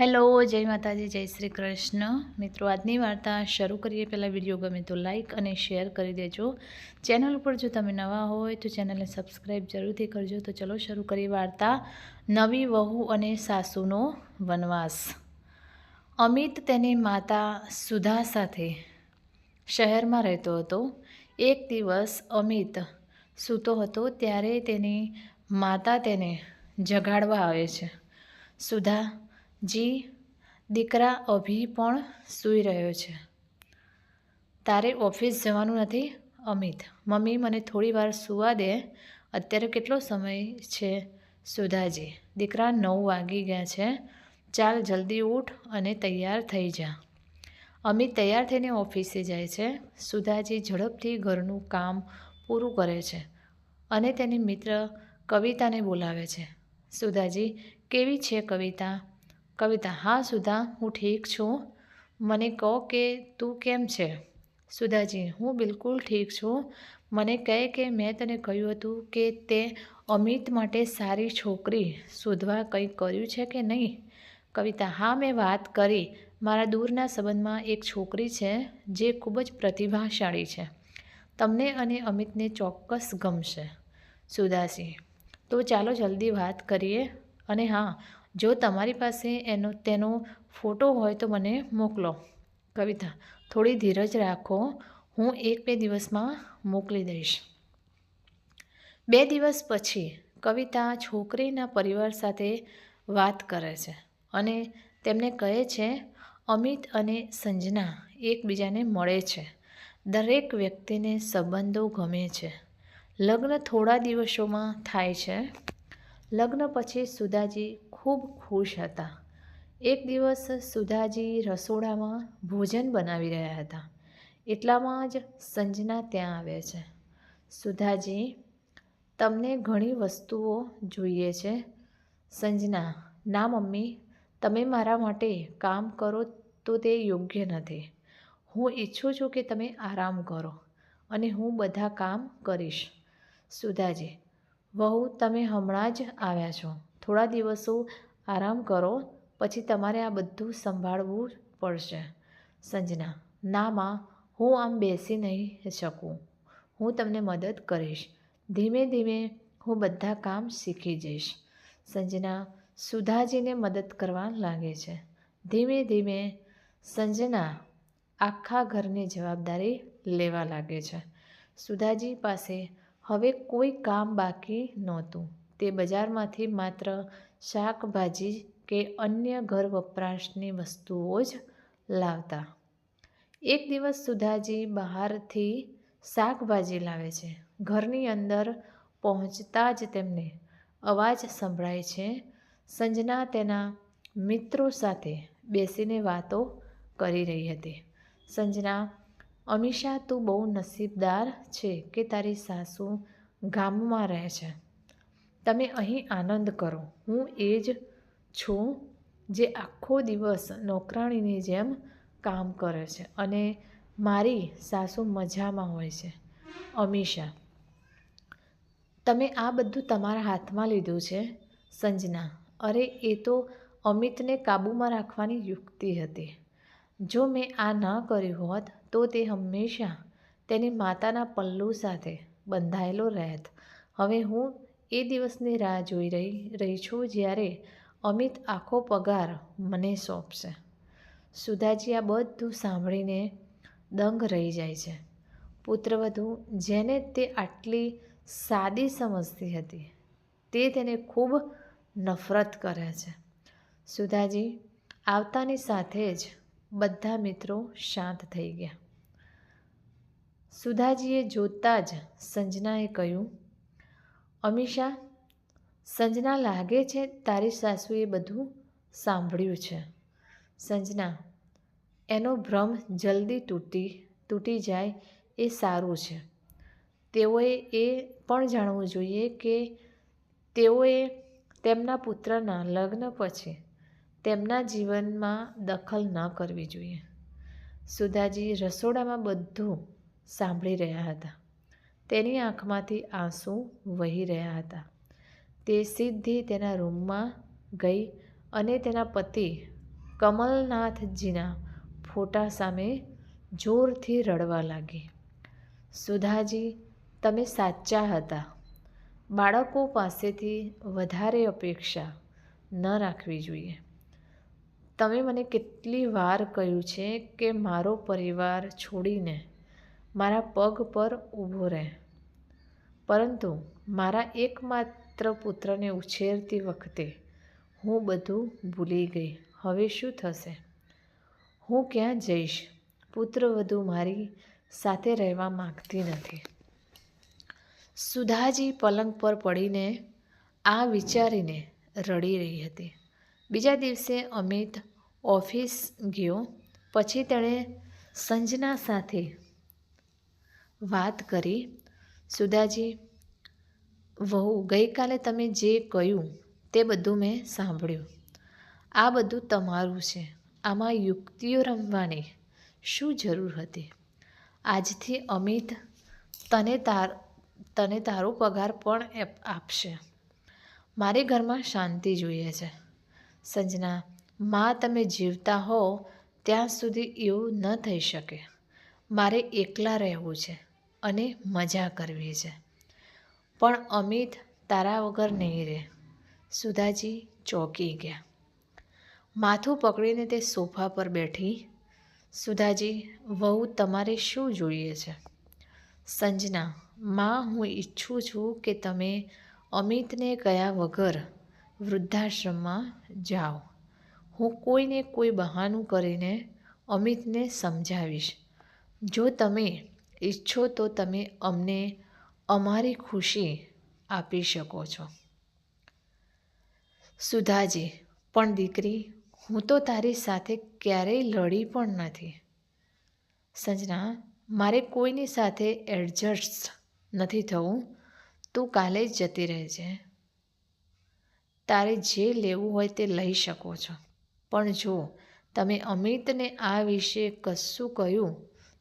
Hello, જય માતાજી, જય શ્રી કૃષ્ણ. મિત્રો, આજની વાર્તા શરૂ કરીએ. પહેલાં વીડિયો ગમે તો લાઇક અને શેર કરી દેજો. ચેનલ ઉપર જો તમે નવા હોય તો ચેનલને સબસ્ક્રાઈબ જરૂરથી કરજો. તો ચલો શરૂ કરીએ વાર્તા. નવી વહુ અને સાસુનો વનવાસ. અમિત તેની માતા સુધા સાથે શહેરમાં રહેતો હતો. એક દિવસ અમિત સૂતો હતો ત્યારે તેની માતા તેને જગાડવા આવે છે. સુધા જી, દીકરા અભી પણ સૂઈ રહ્યો છે. તારે ઓફિસ જવાનું નથી? અમિત, મમ્મી મને થોડી વાર સૂવા દે. અત્યારે કેટલો સમય છે? સુધાજી, દીકરા નવ વાગી ગયા છે. ચાલ જલ્દી ઉઠ અને તૈયાર થઈ જા. અમિત તૈયાર થઈને ઓફિસે જાય છે. સુધાજી ઝડપથી ઘરનું કામ પૂરું કરે છે અને તેની મિત્ર કવિતાને બોલાવે છે. સુધાજી, કેવી છે કવિતા? કવિતા, હા સુધા, હું ઠીક છું. મને કહો કે તું કેમ છે? સુધાજી, હું બિલકુલ ઠીક છું. મને કહે કે મેં તને કહ્યું હતું કે તે અમિત માટે સારી છોકરી. શોધવા કંઈ કર્યું છે કે નહીં? કવિતા, હા, મેં વાત કરી. મારા દૂરના સંબંધમાં એક છોકરી છે જે ખૂબ જ પ્રતિભાશાળી છે. તમને અને અમિતને ચોક્કસ ગમશે. સુદાસી તો ચાલો જલ્દી વાત કરીએ. અને હા જો તમારી પાસે એનો, તેનો ફોટો હોય તો મને મોકલો. કવિતા, થોડી ધીરજ રાખો. હું એક બે દિવસમાં મોકલી દઈશ. બે દિવસ પછી કવિતા છોકરીના પરિવાર સાથે વાત કરે છે અને તેમને કહે છે, અમિત અને સંજના એકબીજાને મળે છે. દરેક વ્યક્તિને સંબંધો ગમે છે. લગ્ન થોડા દિવસોમાં થાય છે. લગ્ન પછી સુધાજી ખૂબ ખુશ હતા. એક દિવસ સુધાજી રસોડામાં ભોજન બનાવી રહ્યા હતા. એટલામાં જ સંજના ત્યાં આવે છે. સુધાજી તમને ઘણી વસ્તુઓ જોઈએ છે. સંજના, ના મમ્મી, તમે મારા માટે કામ કરો તો તે યોગ્ય નથી. હું ઈચ્છું છું કે તમે આરામ કરો અને હું બધા કામ કરીશ. સુધાજી વહુ, તમે હમણાં જ આવ્યા છો. થોડા દિવસો આરામ કરો, પછી તમારે આ બધું સંભાળવું પડશે. સંજના, ના માં, હું આમ બેસી નહીં શકું. હું તમને મદદ કરીશ. ધીમે ધીમે હું બધા કામ શીખી જઈશ. સંજના, સુધાજીને મદદ કરવા લાગે છે. ધીમે ધીમે સંજના આખા ઘરની જવાબદારી લેવા લાગે છે. સુધાજી પાસે હવે કોઈ કામ બાકી નહોતું. તે બજારમાંથી માત્ર શાકભાજી કે અન્ય ઘર વપરાશની વસ્તુઓ જ લાવતા. એક દિવસ સુધાજી બહારથી શાકભાજી લાવે છે. ઘરની અંદર પહોંચતા જ તેમને અવાજ સંભળાય છે. સંજના તેના મિત્રો સાથે બેસીને વાતો કરી રહી હતી. સંજના અમીષા, તું બહુ નસીબદાર છે કે તારી સાસુ ગામમાં રહે છે. તમે અહીં આનંદ કરો. હું એ જ છું જે આખો દિવસ નોકરાણીની જેમ કામ કરે છે અને મારી સાસુ મજામાં હોય છે. અમીષા, તમે આ બધું તમારા હાથમાં લીધું છે? સંજના, અરે, એ તો અમિતને કાબૂમાં રાખવાની યુક્તિ હતી. જો મેં આ ન કર્યું હોત તો તે હંમેશા તેની માતાના પલ્લુ સાથે બંધાયેલો રહેત. હવે હું એ દિવસની રાહ જોઈ રહી રહી છું જ્યારે અમિત આખો પગાર મને સોંપશે. સુધાજી આ બધું સાંભળીને દંગ રહી જાય છે. પુત્રવધુ જેને તે આટલી સાદી સમજતી હતી, તે તેને ખૂબ નફરત કરે છે. સુધાજી આવતાની સાથે જ બધા મિત્રો શાંત થઈ ગયા. સુધાજીએ જોતાં જ સંજનાએ કહ્યું, અમીષા, સંજના લાગે છે તારી સાસુએ બધું સાંભળ્યું છે. સંજના, એનો ભ્રમ જલ્દી તૂટી તૂટી જાય એ સારું છે. તેઓએ એ પણ જાણવું જોઈએ કે તેઓએ તેમના પુત્રના લગ્ન પછી તેમના જીવનમાં દખલ ન કરવી જોઈએ. સુધાજી રસોડામાં બધું સાંભળી રહ્યા હતા. તેની આંખમાંથી આંસુ વહી રહ્યા હતા. તે સીધી તેના રૂમમાં ગઈ અને તેના પતિ કમલનાથજીના ફોટા સામે જોરથી રડવા લાગી. સુધાજી, તમે સાચા હતા. બાળકો પાસેથી વધારે અપેક્ષા ન રાખવી જોઈએ. તમે મને કેટલી વાર કહ્યું છે કે મારો પરિવાર છોડીને મારા પગ પર ઊભો રહે. પરંતુ મારા એકમાત્ર પુત્રને ઉછેરતી વખતે હું બધું ભૂલી ગઈ. હવે શું થશે? હું ક્યાં જઈશ? પુત્રવધુ મારી સાથે રહેવા માંગતી નથી. સુધાજી પલંગ પર પડીને આ વિચારીને રડી રહી હતી. બીજા દિવસે અમિત ઓફિસ ગયો. પછી તેણે સંજના સાથે વાત કરી. સુધાજી, વહુ, ગઈકાલે તમે જે કહ્યું તે બધું મેં સાંભળ્યું. આ બધું તમારું છે. આમાં યુક્તિઓ રમવાની શું જરૂર હતી? આજથી અમિત તને તાર, તને તારો પગાર પણ આપશે. મારે ઘરમાં શાંતિ જોઈએ છે. સંજના, માં તમે જીવતા હો ત્યાં સુધી એવું ન થઈ શકે. મારે એકલા રહેવું છે. અને મજા કરવી છે. પણ અમિત તારા વગર નહીં રહે. સુધાજી ચોંકી ગયા. માથું પકડીને તે સોફા પર બેઠી. સુધાજી, વહુ તમારે શું જોઈએ છે? સંજના, માં, હું ઈચ્છું છું કે તમે અમિતને કયા વગર વૃદ્ધાશ્રમમાં જાઓ. હું કોઈને કોઈ બહાનું કરીને અમિતને સમજાવીશ. જો તમે ઈચ્છો તો તમે અમને અમારી ખુશી આપી શકો છો. સુધાજી, પણ દીકરી, હું તો તારી સાથે ક્યારેય લડી પણ નથી. સંજના, મારે કોઈની સાથે એડજસ્ટ નથી થવું. તું કાલે જ જતી રહેજે. તારે જે લેવું હોય તે લઈ શકો છો. પણ જો તમે અમિતને આ વિશે કશું કહ્યું,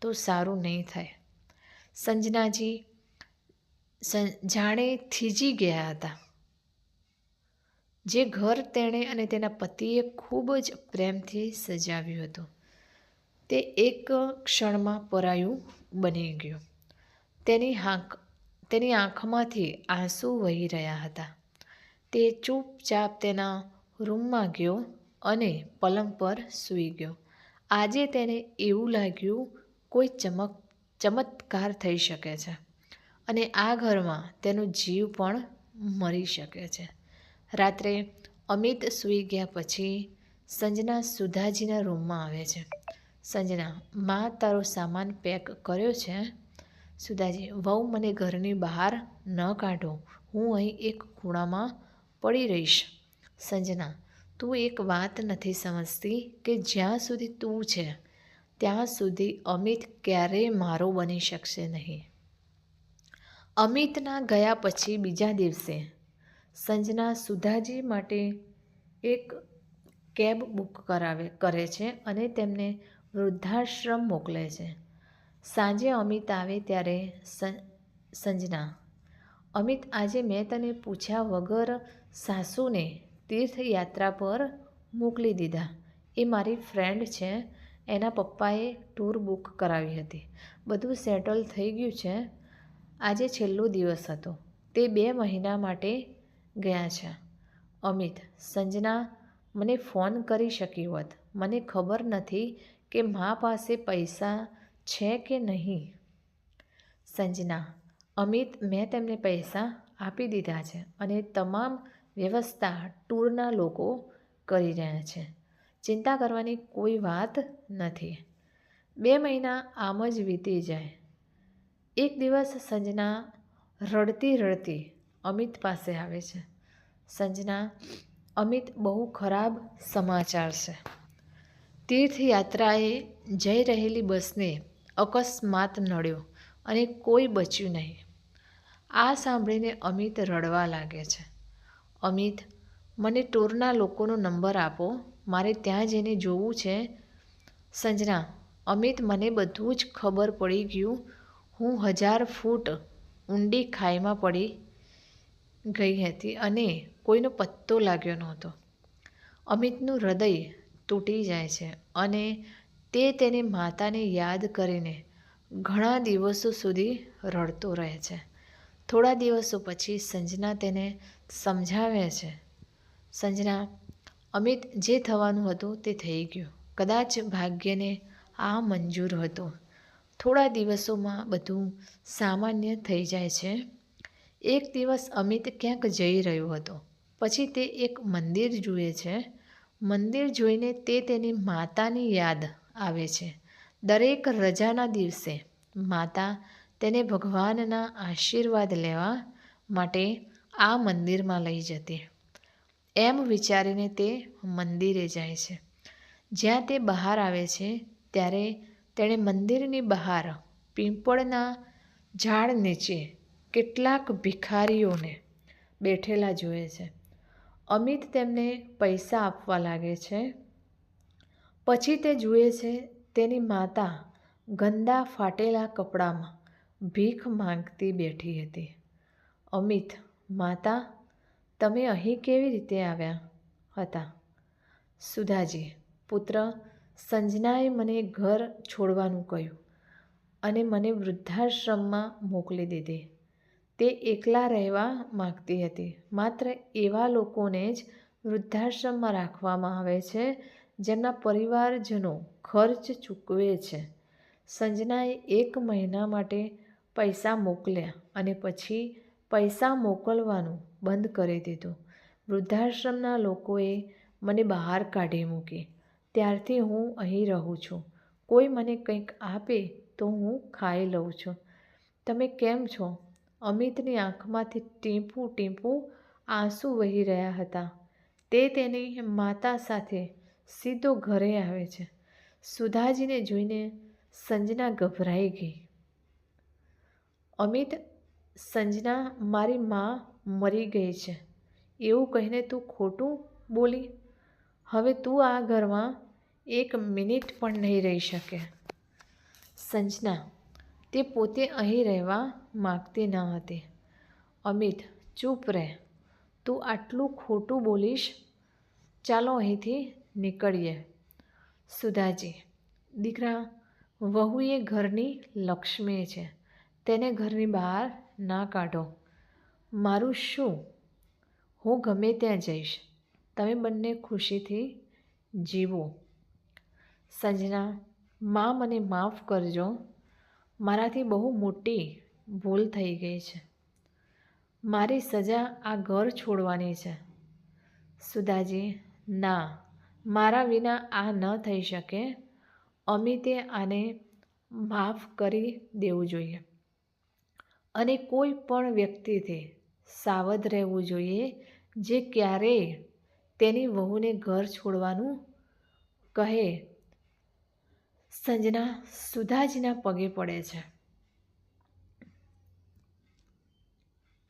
તો સારું નહીં થાય. સંજનાજી જાણે થીજી ગયા હતા. જે ઘર તેણે અને તેના પતિએ ખૂબ જ પ્રેમથી સજાવ્યું હતું. તે એક ક્ષણમાં પરાયું બની ગયું. તેની આંખ તેની આંખમાંથી આંસુ વહી રહ્યા હતા. તે ચૂપચાપ તેના રૂમમાં ગયો અને પલંગ પર સૂઈ ગયો. આજે તેને એવું લાગ્યું કોઈ ચમક ચમત્કાર થઈ શકે છે. અને આ ઘરમાં તેનો જીવ પણ મરી શકે છે. રાત્રે અમિત સૂઈ ગયા પછી સંજના સુધાજીના રૂમમાં આવે છે. સંજના, મા, તારો સામાન પેક કર્યો છે? સુધાજી, વહુ, મને ઘરની બહાર ન કાઢો. હું અહીં એક ખૂણામાં પડી રહીશ. સંજના, તું એક વાત નથી સમજતી કે જ્યાં સુધી તું છે? ત્યાં સુધી અમિત ક્યારેય મારો બની શકશે નહીં. અમિતના ગયા પછી બીજા દિવસે સંજના સુધાજી માટે એક કેબ બુક કરાવે, કરે છે અને તેમને વૃદ્ધાશ્રમ મોકલે છે. સાંજે અમિત આવે ત્યારે સંજના, અમિત, આજે મેં તને પૂછ્યા વગર સાસુને તીર્થયાત્રા પર મોકલી દીધા. એ મારી ફ્રેન્ડ છે એના પપ્પાએ ટૂર બુક કરાવી હતી. બધું સેટલ થઈ ગયું છે. આજે છેલ્લો દિવસ હતો. તે બે મહિના માટે ગયા છે. અમિત, સંજના મને ફોન કરી શકી હોત. મને ખબર નથી કે મા પાસે પૈસા છે કે નહીં. સંજના, અમિત, મેં તેમને પૈસા આપી દીધા છે અને તમામ વ્યવસ્થા ટૂરના લોકો કરી રહ્યા છે. ચિંતા કરવાની કોઈ વાત નથી. બે મહિના આમ જ વીતી જાય. એક દિવસ સંજના રડતી રડતી અમિત પાસે આવે છે. સંજના, અમિત બહુ ખરાબ સમાચાર છે. તીર્થયાત્રાએ જઈ રહેલી બસને અકસ્માત નડ્યો અને કોઈ બચ્યું નહીં. આ સાંભળીને અમિત રડવા લાગે છે. અમિત, મને ટૂરના લોકોનો નંબર આપો. મારે ત્યાં જઈને જોવું છે. સંજના, અમિત, મને બધું જ ખબર પડી ગયું. હું હજાર ફૂટ ઊંડી ખાઈમાં પડી ગઈ હતી અને કોઈનો પત્તો લાગ્યો નહોતો. અમિતનું હૃદય તૂટી જાય છે અને તે તેની માતાને યાદ કરીને ઘણા દિવસો સુધી રડતો રહે છે. થોડા દિવસો પછી સંજના તેને સમજાવે છે. સંજના અમિત જે થવાનું હતું તે થઈ ગયું. કદાચ ભાગ્યને આ મંજૂર હતું. થોડા દિવસોમાં બધું સામાન્ય થઈ જાય છે. એક દિવસ અમિત ક્યાંક જઈ રહ્યો હતો. પછી તે એક મંદિર જુએ છે. મંદિર જોઈને તે તેની માતાની યાદ આવે છે. દરેક રજાના દિવસે માતા તેને ભગવાનના આશીર્વાદ લેવા માટે આ મંદિરમાં લઈ જતી. એમ વિચારીને તે મંદિરે જાય છે. જ્યાં તે બહાર આવે છે, ત્યારે તેણે મંદિરની બહાર પીંપળના ઝાડ નીચે કેટલાક ભિખારીઓને બેઠેલા જુએ છે. અમિત તેમને પૈસા આપવા લાગે છે. પછી તે જુએ છે, તેની માતા ગંદા ફાટેલા કપડામાં ભીખ માંગતી બેઠી હતી. અમિત, માતા તમે અહીં કેવી રીતે આવ્યા હતા? સુધાજી, પુત્ર સંજનાએ મને ઘર છોડવાનું કહ્યું અને મને વૃદ્ધાશ્રમમાં મોકલી દીધી. તે એકલા રહેવા માગતી હતી. માત્ર એવા લોકોને જ વૃદ્ધાશ્રમમાં રાખવામાં આવે છે, જેમના પરિવારજનો ખર્ચ ચૂકવે છે. સંજનાએ એક મહિના માટે પૈસા મોકલ્યા અને પછી પૈસા મોકલવાનું બંધ કરી દીધું. વૃદ્ધાશ્રમના લોકોએ મને બહાર કાઢી મૂકી. ત્યારથી હું અહીં રહું છું. કોઈ મને કંઈક આપે તો હું ખાઈ લઉં છું. તમે કેમ છો? અમિતની આંખમાંથી ટીપું ટીપું આંસુ વહી રહ્યા હતા. તે તેની માતા સાથે સીધો ઘરે આવે છે. સુધાજીને જોઈને સંજના ગભરાઈ ગઈ. અમિત સંજના, મારી મા મરી ગઈ છે. એવું કહીને તું ખોટું બોલી? હવે તું આ ઘરમાં એક મિનિટ પણ નહીં રહી શકે. સંજના, તે પોતે અહીં રહેવા માગતી ન હતી. અમિત, ચૂપ રહે. તું આટલું ખોટું બોલીશ? ચાલો અહીંથી નીકળીએ. સુધાજી, દીકરા વહુ એ ઘરની લક્ષ્મી છે. તેને ઘરની બહાર ના કાઢો. મારું શું? હું ગમે ત્યાં જઈશ. તમે બંને ખુશીથી જીવો. સંજના, મા મને માફ કરજો. મારાથી બહુ મોટી ભૂલ થઈ ગઈ છે. મારી સજા આ ઘર છોડવાની છે. સુધાજી, ના, મારા વિના આ ન થઈ શકે. અમિતે આને માફ કરી દેવું જોઈએ. અને કોઈ પણ વ્યક્તિથી સાવધ રહેવું જોઈએ જે ક્યારેય તેની વહુને ઘર છોડવાનું કહે. સંજના સુધાજીના પગે પડે છે.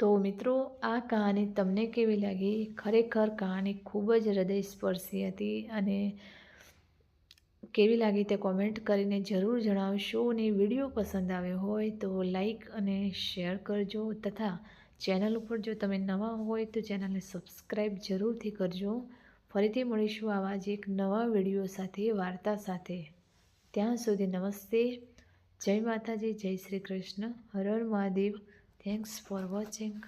તો મિત્રો, આ કહાની તમને કેવી લાગી? ખરેખર કહાની ખૂબ જ હૃદયસ્પર્શી હતી અને કેવી લાગી તે કોમેન્ટ કરીને જરૂર જણાવશો અને વીડિયો પસંદ આવ્યો હોય તો લાઈક અને શેર કરજો તથા ચેનલ ઉપર જો તમે નવા હોય તો ચેનલને સબસ્ક્રાઈબ જરૂરથી કરજો. ફરીથી મળીશું આવા જ એક નવા વીડિયો સાથે, વાર્તા સાથે. ત્યાં સુધી નમસ્તે. જય માતાજી, જય Shri Krishna. Har Har Mahadev. Thanks for watching